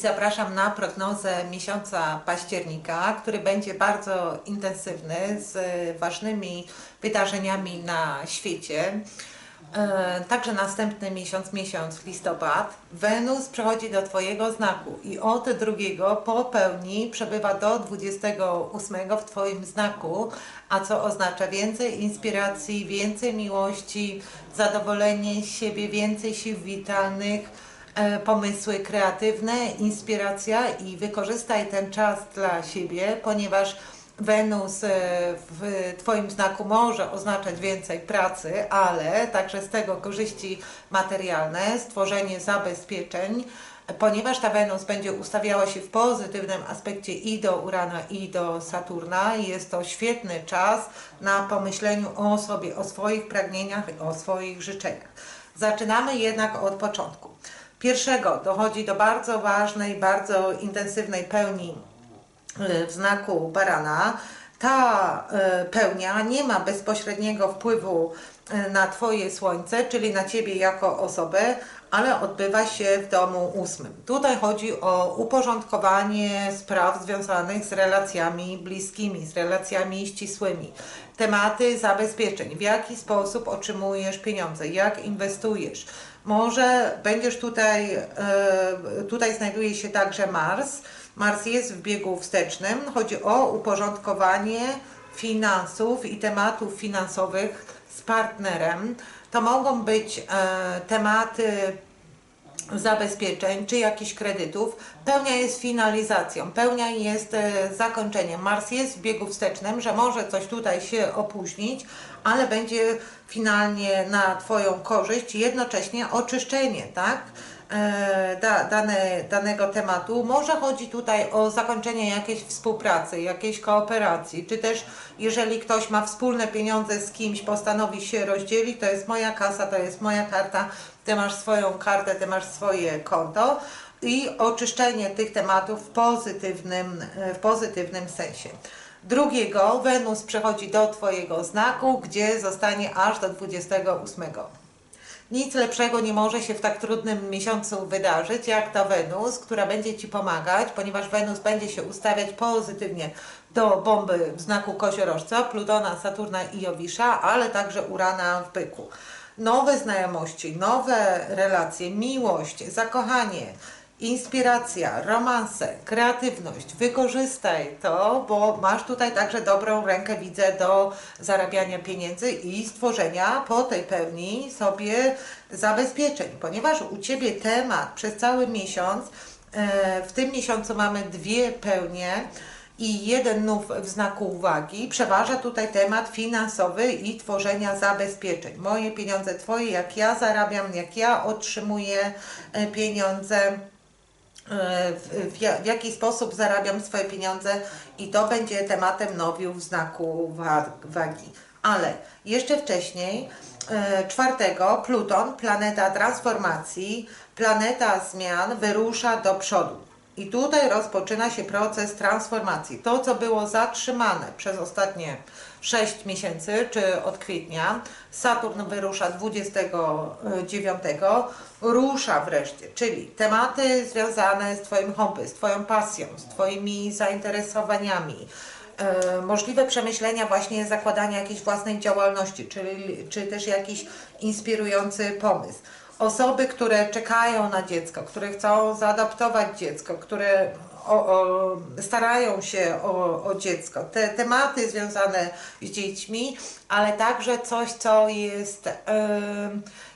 zapraszam na prognozę miesiąca października, który będzie bardzo intensywny z ważnymi wydarzeniami na świecie. E, Także następny miesiąc, miesiąc listopad, Wenus przechodzi do Twojego znaku i od drugiego po pełni przebywa do 28 w Twoim znaku, a co oznacza więcej inspiracji, więcej miłości, zadowolenie siebie, więcej sił witalnych, pomysły kreatywne, inspiracja i wykorzystaj ten czas dla siebie, ponieważ Wenus e, w Twoim znaku może oznaczać więcej pracy, ale także z tego korzyści materialne, stworzenie zabezpieczeń, ponieważ ta Wenus będzie ustawiała się w pozytywnym aspekcie i do Urana, i do Saturna. Jest to świetny czas na pomyśleniu o sobie, o swoich pragnieniach, o swoich życzeniach. Zaczynamy jednak od początku. Pierwszego dochodzi do bardzo ważnej, bardzo intensywnej pełni e, w znaku barana. Ta e, pełnia nie ma bezpośredniego wpływu e, na Twoje słońce, czyli na Ciebie jako osobę, ale odbywa się w domu ósmym. Tutaj chodzi o uporządkowanie spraw związanych z relacjami bliskimi, z relacjami ścisłymi. Tematy zabezpieczeń, w jaki sposób otrzymujesz pieniądze, jak inwestujesz. Może będziesz tutaj, e, tutaj znajduje się także Mars. Mars jest w biegu wstecznym. Chodzi o uporządkowanie finansów i tematów finansowych z partnerem. To mogą być e, tematy zabezpieczeń czy jakichś kredytów. Pełnia jest finalizacją, pełnia jest e, zakończeniem. Mars jest w biegu wstecznym, że może coś tutaj się opóźnić, ale będzie finalnie na Twoją korzyść, jednocześnie oczyszczenie, tak? E, da, dane, danego tematu. Może chodzi tutaj o zakończenie jakiejś współpracy, jakiejś kooperacji, czy też jeżeli ktoś ma wspólne pieniądze z kimś, postanowi się rozdzielić, to jest moja kasa, to jest moja karta, ty masz swoją kartę, ty masz swoje konto i oczyszczenie tych tematów w pozytywnym, e, w pozytywnym sensie. Drugiego Wenus przechodzi do Twojego znaku, gdzie zostanie aż do 28. Nic lepszego nie może się w tak trudnym miesiącu wydarzyć, jak ta Wenus, która będzie Ci pomagać, ponieważ Wenus będzie się ustawiać pozytywnie do bomby w znaku koziorożca, Plutona, Saturna i Jowisza, ale także Urana w byku. Nowe znajomości, nowe relacje, miłość, zakochanie, inspiracja, romanse, kreatywność. Wykorzystaj to, bo masz tutaj także dobrą rękę, widzę, do zarabiania pieniędzy i stworzenia po tej pełni sobie zabezpieczeń, ponieważ u Ciebie temat przez cały miesiąc, e, w tym miesiącu mamy dwie pełnie, i jeden nów w znaku uwagi. Przeważa tutaj temat finansowy i tworzenia zabezpieczeń. Moje pieniądze, Twoje, jak ja zarabiam, jak ja otrzymuję e, pieniądze w, w, ja- w jaki sposób zarabiam swoje pieniądze i to będzie tematem nowiu w znaku wa- wagi. Ale jeszcze wcześniej, e, czwartego, Pluton, planeta transformacji, planeta zmian, wyrusza do przodu. I tutaj rozpoczyna się proces transformacji. To, co było zatrzymane przez ostatnie 6 miesięcy, czy od kwietnia, Saturn wyrusza 29, rusza wreszcie, czyli tematy związane z Twoim hobby, z Twoją pasją, z Twoimi zainteresowaniami, e, możliwe przemyślenia właśnie zakładania jakiejś własnej działalności, czyli, czy też jakiś inspirujący pomysł. Osoby, które czekają na dziecko, które chcą zaadaptować dziecko, które o, o, starają się o, o dziecko, te tematy związane z dziećmi, ale także coś, co jest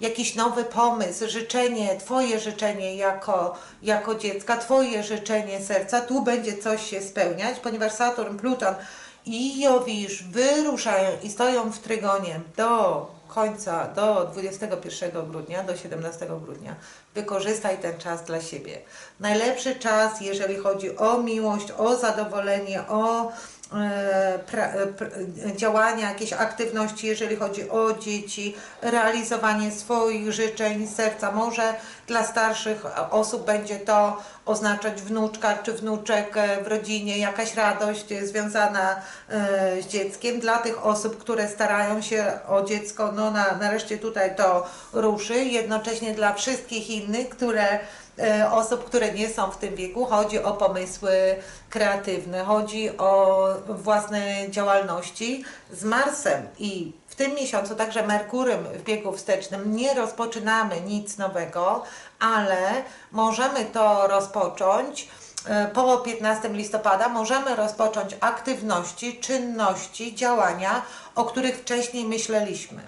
jakiś nowy pomysł, życzenie, Twoje życzenie jako, jako dziecka, Twoje życzenie serca, tu będzie coś się spełniać, ponieważ Saturn, Pluton i Jowisz wyruszają i stoją w trygonie do końca, do 21 grudnia, do 17 grudnia. Wykorzystaj ten czas dla siebie. Najlepszy czas, jeżeli chodzi o miłość, o zadowolenie, o e, pra, e, działania, jakieś aktywności, jeżeli chodzi o dzieci, realizowanie swoich życzeń serca. Może dla starszych osób będzie to oznaczać wnuczka czy wnuczek e, w rodzinie, jakaś radość e, związana e, z dzieckiem. Dla tych osób, które starają się o dziecko, no na, nareszcie tutaj to ruszy. Jednocześnie dla wszystkich innych które osób, które nie są w tym wieku. Chodzi o pomysły kreatywne, chodzi o własne działalności z Marsem i tym miesiącu także Merkurym w biegu wstecznym nie rozpoczynamy nic nowego, ale możemy to rozpocząć e, po 15 listopada możemy rozpocząć aktywności, czynności, działania, o których wcześniej myśleliśmy.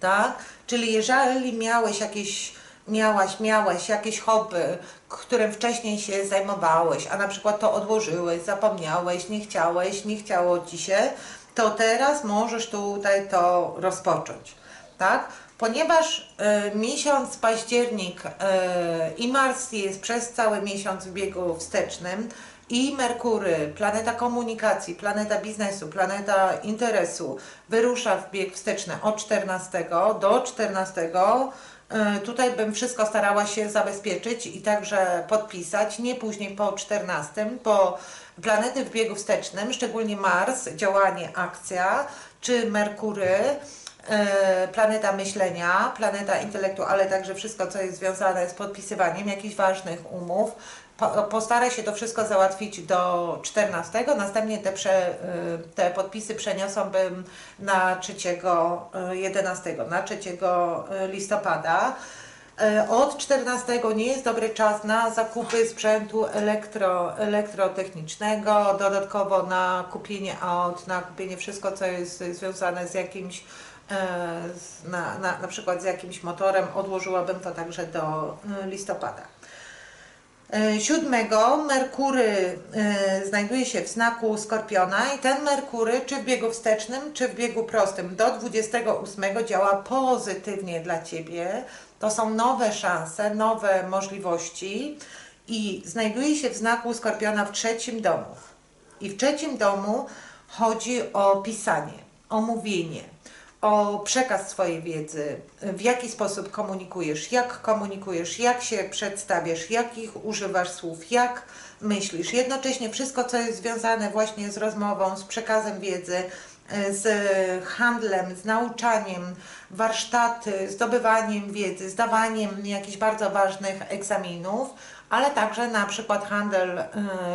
Tak? Czyli jeżeli miałeś jakieś, miałaś, miałeś jakieś hobby, którym wcześniej się zajmowałeś, a na przykład to odłożyłeś, zapomniałeś, nie chciałeś, nie chciało ci się, to teraz możesz tutaj to rozpocząć. Tak? Ponieważ y, miesiąc październik y, i Mars jest przez cały miesiąc w biegu wstecznym i Merkury, planeta komunikacji, planeta biznesu, planeta interesu, wyrusza w bieg wsteczny od 14 do 14. Y, Tutaj bym wszystko starała się zabezpieczyć i także podpisać, nie później po 14, bo planety w biegu wstecznym, szczególnie Mars, działanie, akcja, czy Merkury, e, planeta myślenia, planeta intelektu, ale także wszystko, co jest związane z podpisywaniem jakichś ważnych umów. Po, postaraj się to wszystko załatwić do 14. Następnie te, prze, e, te podpisy przeniosłabym na 3, e, 11, na 3 listopada. E, Od 14 nie jest dobry czas na zakupy sprzętu elektro, elektrotechnicznego, dodatkowo na kupienie aut, na kupienie wszystko, co jest związane z jakimś, na, na, na przykład z jakimś motorem. Odłożyłabym to także do listopada. Siódmego Merkury e, znajduje się w znaku Skorpiona i ten Merkury, czy w biegu wstecznym, czy w biegu prostym, do 28 działa pozytywnie dla Ciebie. To są nowe szanse, nowe możliwości i znajduje się w znaku Skorpiona w trzecim domu. I w trzecim domu chodzi o pisanie, o mówienie, o przekaz swojej wiedzy, w jaki sposób komunikujesz, jak komunikujesz, jak się przedstawiasz, jakich używasz słów, jak myślisz. Jednocześnie wszystko, co jest związane właśnie z rozmową, z przekazem wiedzy, z handlem, z nauczaniem, warsztaty, zdobywaniem wiedzy, zdawaniem jakichś bardzo ważnych egzaminów, ale także na przykład handel e,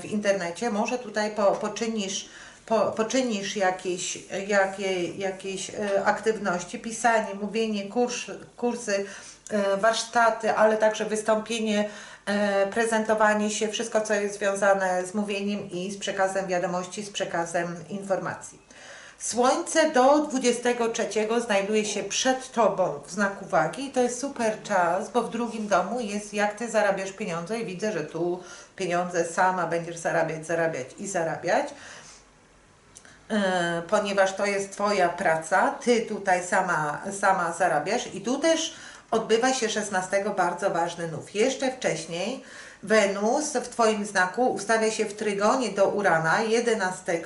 w internecie. Może tutaj po, poczynisz po, poczynisz jakieś, jakie, jakieś e, aktywności, pisanie, mówienie, kurs, kursy, e, warsztaty, ale także wystąpienie, e, prezentowanie się, wszystko co jest związane z mówieniem i z przekazem wiadomości, z przekazem informacji. Słońce do 23 znajduje się przed Tobą w znaku wagi i to jest super czas, bo w drugim domu jest jak Ty zarabiasz pieniądze i widzę, że tu pieniądze sama będziesz zarabiać, zarabiać i zarabiać. E, ponieważ to jest Twoja praca, Ty tutaj sama, sama zarabiasz i tu też odbywa się 16 bardzo ważny nów. Jeszcze wcześniej Wenus w Twoim znaku ustawia się w trygonie do Urana 11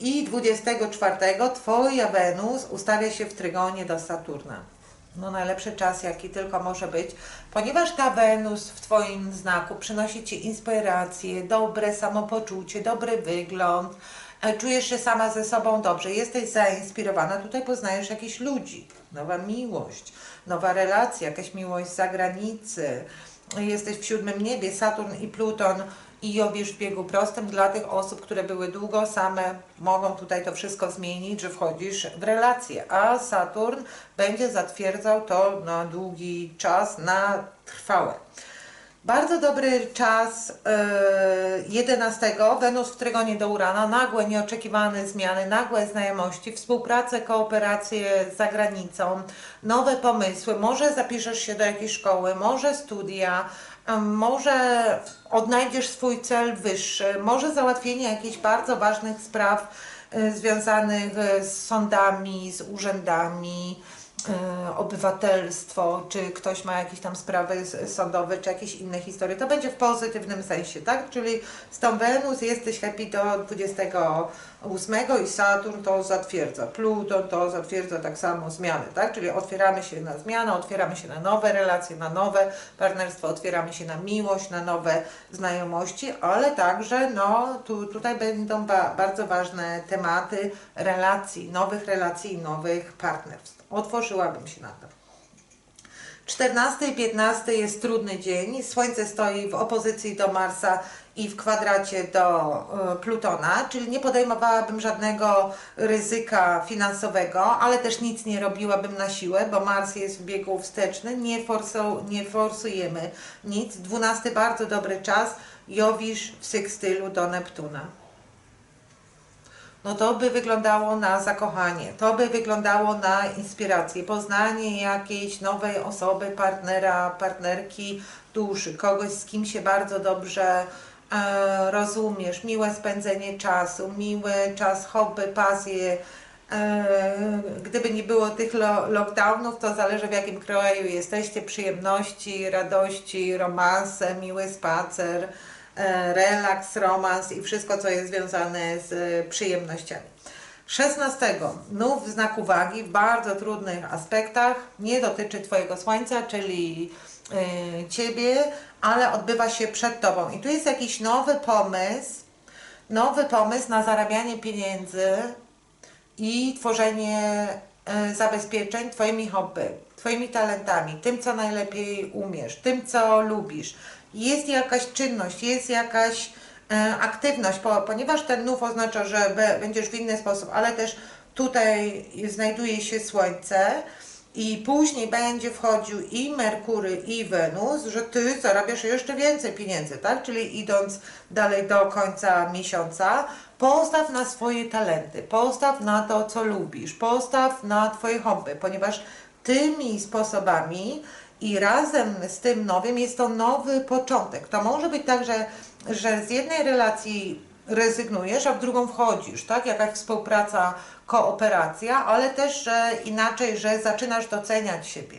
i 24 Twoja Wenus ustawia się w trygonie do Saturna. No najlepszy czas, jaki tylko może być, ponieważ ta Wenus w Twoim znaku przynosi Ci inspirację, dobre samopoczucie, dobry wygląd, czujesz się sama ze sobą dobrze, jesteś zainspirowana, tutaj poznajesz jakichś ludzi, nowa miłość, nowa relacja, jakaś miłość z zagranicy, jesteś w siódmym niebie, Saturn i Pluton i Jowisz w biegu prostym. Dla tych osób, które były długo same, mogą tutaj to wszystko zmienić, że wchodzisz w relacje, a Saturn będzie zatwierdzał to na długi czas, na trwałe. Bardzo dobry czas yy, 11. Wenus w trygonie do Urana, nagłe, nieoczekiwane zmiany, nagłe znajomości, współpracę, kooperacje z zagranicą, nowe pomysły. Może zapiszesz się do jakiejś szkoły, może studia, em, może odnajdziesz swój cel wyższy, może załatwienie jakichś bardzo ważnych spraw y, związanych y, z sądami, z urzędami e, obywatelstwo, czy ktoś ma jakieś tam sprawy sądowe, czy jakieś inne historie, to będzie w pozytywnym sensie, tak? Czyli z tą Wenus jesteś happy do 28 i Saturn to zatwierdza, Pluton to zatwierdza tak samo zmiany, tak? Czyli otwieramy się na zmianę, otwieramy się na nowe relacje, na nowe partnerstwo, otwieramy się na miłość, na nowe znajomości, ale także no, tu, tutaj będą ba bardzo ważne tematy relacji, nowych relacji i nowych partnerstw. Otworzyłabym się na to. 14 i 15 jest trudny dzień. Słońce stoi w opozycji do Marsa i w kwadracie do e, Plutona, czyli nie podejmowałabym żadnego ryzyka finansowego, ale też nic nie robiłabym na siłę, bo Mars jest w biegu wstecznym, nie, forsu, nie forsujemy nic. 12 bardzo dobry czas, Jowisz w sekstylu do Neptuna no to by wyglądało na zakochanie, to by wyglądało na inspirację, poznanie jakiejś nowej osoby, partnera, partnerki duszy, kogoś z kim się bardzo dobrze e, rozumiesz, miłe spędzenie czasu, miły czas, hobby, pasje. E, gdyby nie było tych lo lockdownów, to zależy w jakim kraju jesteście, przyjemności, radości, romanse, miły spacer, relaks, romans i wszystko, co jest związane z e, przyjemnościami. 16. Nów znak uwagi w bardzo trudnych aspektach. Nie dotyczy Twojego Słońca, czyli y, Ciebie, ale odbywa się przed Tobą. I tu jest jakiś nowy pomysł, nowy pomysł na zarabianie pieniędzy i tworzenie zabezpieczeń Twoimi hobby, Twoimi talentami, tym, co najlepiej umiesz, tym, co lubisz jest jakaś czynność, jest jakaś e, aktywność, po, ponieważ ten nów oznacza, że będziesz w inny sposób, ale też tutaj znajduje się Słońce i później będzie wchodził i Merkury, i Wenus, że Ty zarabiasz jeszcze więcej pieniędzy, tak? Czyli idąc dalej do końca miesiąca, postaw na swoje talenty, postaw na to, co lubisz, postaw na Twoje hobby, ponieważ tymi sposobami i razem z tym nowym jest to nowy początek. To może być tak, że, że z jednej relacji rezygnujesz, a w drugą wchodzisz, tak? Jakaś współpraca, kooperacja, ale też że inaczej, że zaczynasz doceniać siebie,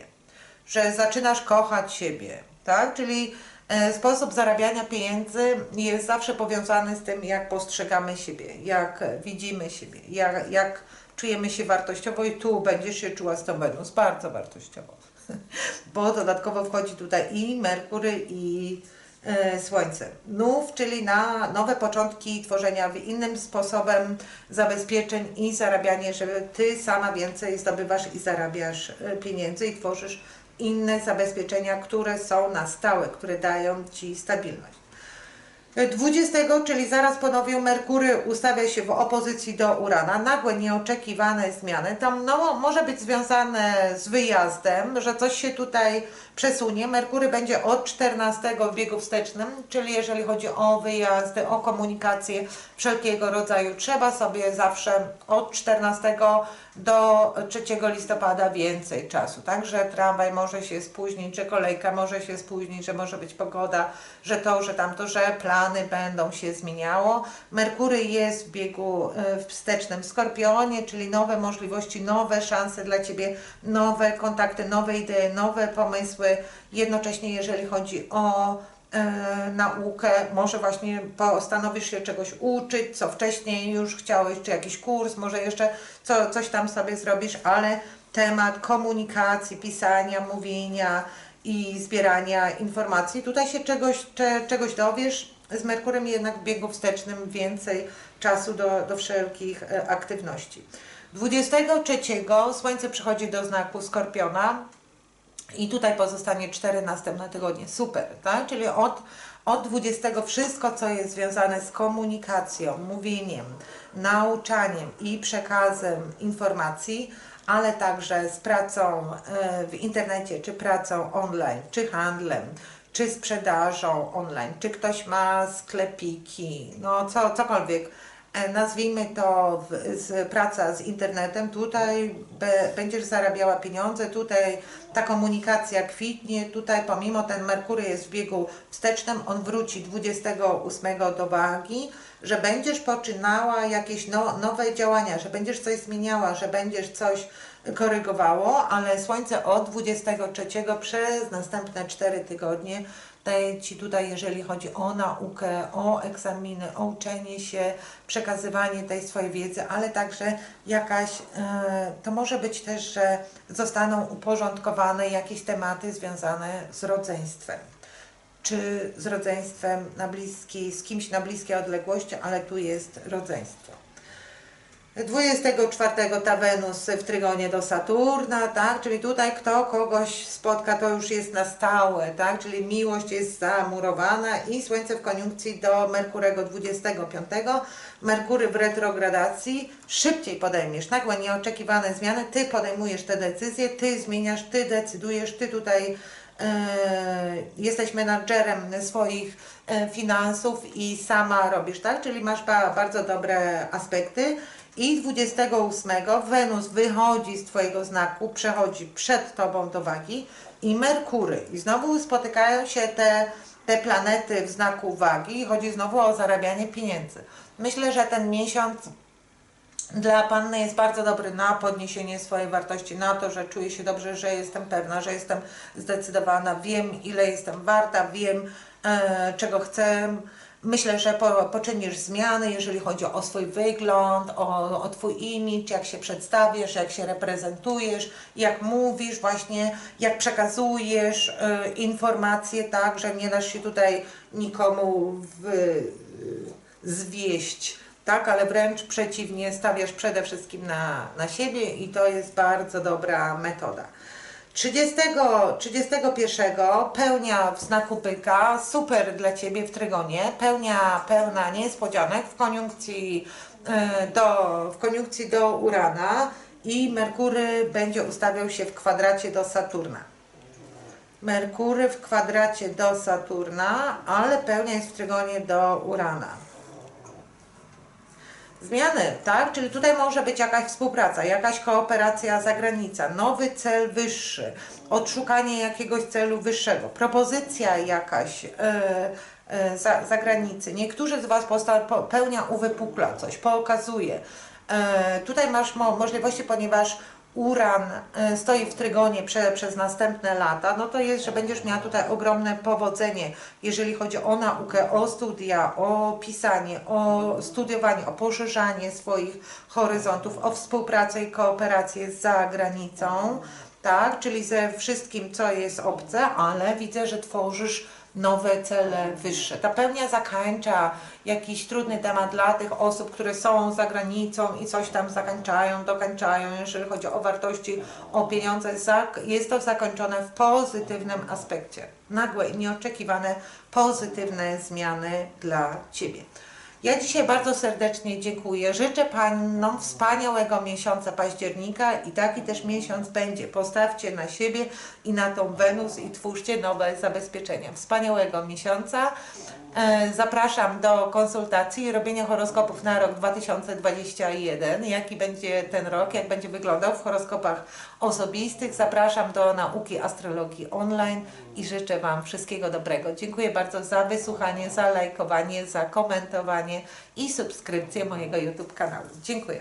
że zaczynasz kochać siebie, tak? Czyli e, sposób zarabiania pieniędzy jest zawsze powiązany z tym, jak postrzegamy siebie, jak widzimy siebie, jak, jak czujemy się wartościowo i tu będziesz się czuła z tą Wenus bardzo wartościowo. bo dodatkowo wchodzi tutaj i Merkury i e, Słońce. Nów, czyli na nowe początki tworzenia w innym sposobem zabezpieczeń i zarabianie, żeby Ty sama więcej zdobywasz i zarabiasz e, pieniędzy i tworzysz inne zabezpieczenia, które są na stałe, które dają Ci stabilność. 20, czyli zaraz po nowiu Merkury ustawia się w opozycji do Urana. Nagłe, nieoczekiwane zmiany. Tam no, może być związane z wyjazdem, że coś się tutaj przesunie. Merkury będzie od 14 w biegu wstecznym, czyli jeżeli chodzi o wyjazdy, o komunikację wszelkiego rodzaju, trzeba sobie zawsze od 14 do 3 listopada więcej czasu, tak? Że tramwaj może się spóźnić, że kolejka może się spóźnić, że może być pogoda, że to, że tamto, że będą się zmieniało. Merkury jest w biegu y, wstecznym Skorpionie, czyli nowe możliwości, nowe szanse dla Ciebie, nowe kontakty, nowe idee, nowe pomysły. Jednocześnie jeżeli chodzi o E, naukę, może właśnie postanowisz się czegoś uczyć, co wcześniej już chciałeś, czy jakiś kurs, może jeszcze co, coś tam sobie zrobisz, ale temat komunikacji, pisania, mówienia i zbierania informacji, tutaj się czegoś, cze, czegoś dowiesz, z Merkurem jednak w biegu wstecznym więcej czasu do, do wszelkich e, aktywności. 23 Słońce przychodzi do znaku Skorpiona, i tutaj pozostanie cztery następne tygodnie. Super, tak? Czyli od, od 20 wszystko, co jest związane z komunikacją, mówieniem, nauczaniem i przekazem informacji, ale także z pracą e, w internecie, czy pracą online, czy handlem, czy sprzedażą online, czy ktoś ma sklepiki, no co, cokolwiek. E, nazwijmy to w, z, praca z internetem, tutaj be, będziesz zarabiała pieniądze, tutaj ta komunikacja kwitnie, tutaj pomimo ten Merkury jest w biegu wstecznym, on wróci 28 do wagi, że będziesz poczynała jakieś no, nowe działania, że będziesz coś zmieniała, że będziesz coś korygowało, ale Słońce od 23 przez następne 4 tygodnie daje Ci tutaj, jeżeli chodzi o naukę, o egzaminy, o uczenie się, przekazywanie tej swojej wiedzy, ale także jakaś, e, to może być też, że zostaną uporządkowane jakieś tematy związane z rodzeństwem czy z rodzeństwem na bliskiej, z kimś na bliskiej odległości, ale tu jest rodzeństwo. 24 ta Wenus w trygonie do Saturna, tak? Czyli tutaj kto kogoś spotka, to już jest na stałe, tak? Czyli miłość jest zamurowana i Słońce w koniunkcji do Merkurego 25. Merkury w retrogradacji. Szybciej podejmiesz nagłe, nieoczekiwane zmiany. Ty podejmujesz te decyzje, ty zmieniasz, ty decydujesz, ty tutaj e, jesteś menadżerem swoich e, finansów i sama robisz, tak? Czyli masz ba, bardzo dobre aspekty. I 28 Wenus wychodzi z Twojego znaku, przechodzi przed Tobą do wagi i Merkury. I znowu spotykają się te, te planety w znaku wagi i chodzi znowu o zarabianie pieniędzy. Myślę, że ten miesiąc dla Panny jest bardzo dobry na podniesienie swojej wartości, na to, że czuję się dobrze, że jestem pewna, że jestem zdecydowana, wiem ile jestem warta, wiem e, czego chcę. Myślę, że po, poczynisz zmiany, jeżeli chodzi o swój wygląd, o, o Twój imidż, jak się przedstawiasz, jak się reprezentujesz, jak mówisz, właśnie jak przekazujesz e, informacje, tak, że nie dasz się tutaj nikomu w, zwieść, tak, ale wręcz przeciwnie, stawiasz przede wszystkim na, na siebie i to jest bardzo dobra metoda. 30, 31 pełnia w znaku byka, super dla Ciebie w trygonie, pełnia pełna niespodzianek w koniunkcji, e, do, w koniunkcji do Urana i Merkury będzie ustawiał się w kwadracie do Saturna. Merkury w kwadracie do Saturna, ale pełnia jest w trygonie do Urana. Zmiany, tak? Czyli tutaj może być jakaś współpraca, jakaś kooperacja zagranica, nowy cel wyższy, odszukanie jakiegoś celu wyższego, propozycja jakaś e, e, za, zagranicy. Niektórzy z Was popełnia, uwypukla coś, pokazuje. E, tutaj masz mo- możliwości, ponieważ Uran e, stoi w trygonie prze, przez następne lata, no to jest, że będziesz miała tutaj ogromne powodzenie, jeżeli chodzi o naukę, o studia, o pisanie, o studiowanie, o poszerzanie swoich horyzontów, o współpracę i kooperację z zagranicą, tak, czyli ze wszystkim, co jest obce, ale widzę, że tworzysz nowe cele wyższe. Ta pełnia zakańcza jakiś trudny temat dla tych osób, które są za granicą i coś tam zakańczają, dokańczają, jeżeli chodzi o wartości, o pieniądze. Jest to zakończone w pozytywnym aspekcie. Nagłe i nieoczekiwane pozytywne zmiany dla Ciebie. Ja dzisiaj bardzo serdecznie dziękuję. Życzę Panom wspaniałego miesiąca października i taki też miesiąc będzie. Postawcie na siebie i na tą Wenus i twórzcie nowe zabezpieczenia. Wspaniałego miesiąca. E, Zapraszam do konsultacji i robienia horoskopów na rok 2021. Jaki będzie ten rok, jak będzie wyglądał w horoskopach osobistych. Zapraszam do nauki astrologii online i życzę Wam wszystkiego dobrego. Dziękuję bardzo za wysłuchanie, za lajkowanie, za komentowanie i subskrypcję mojego YouTube kanału. Dziękuję.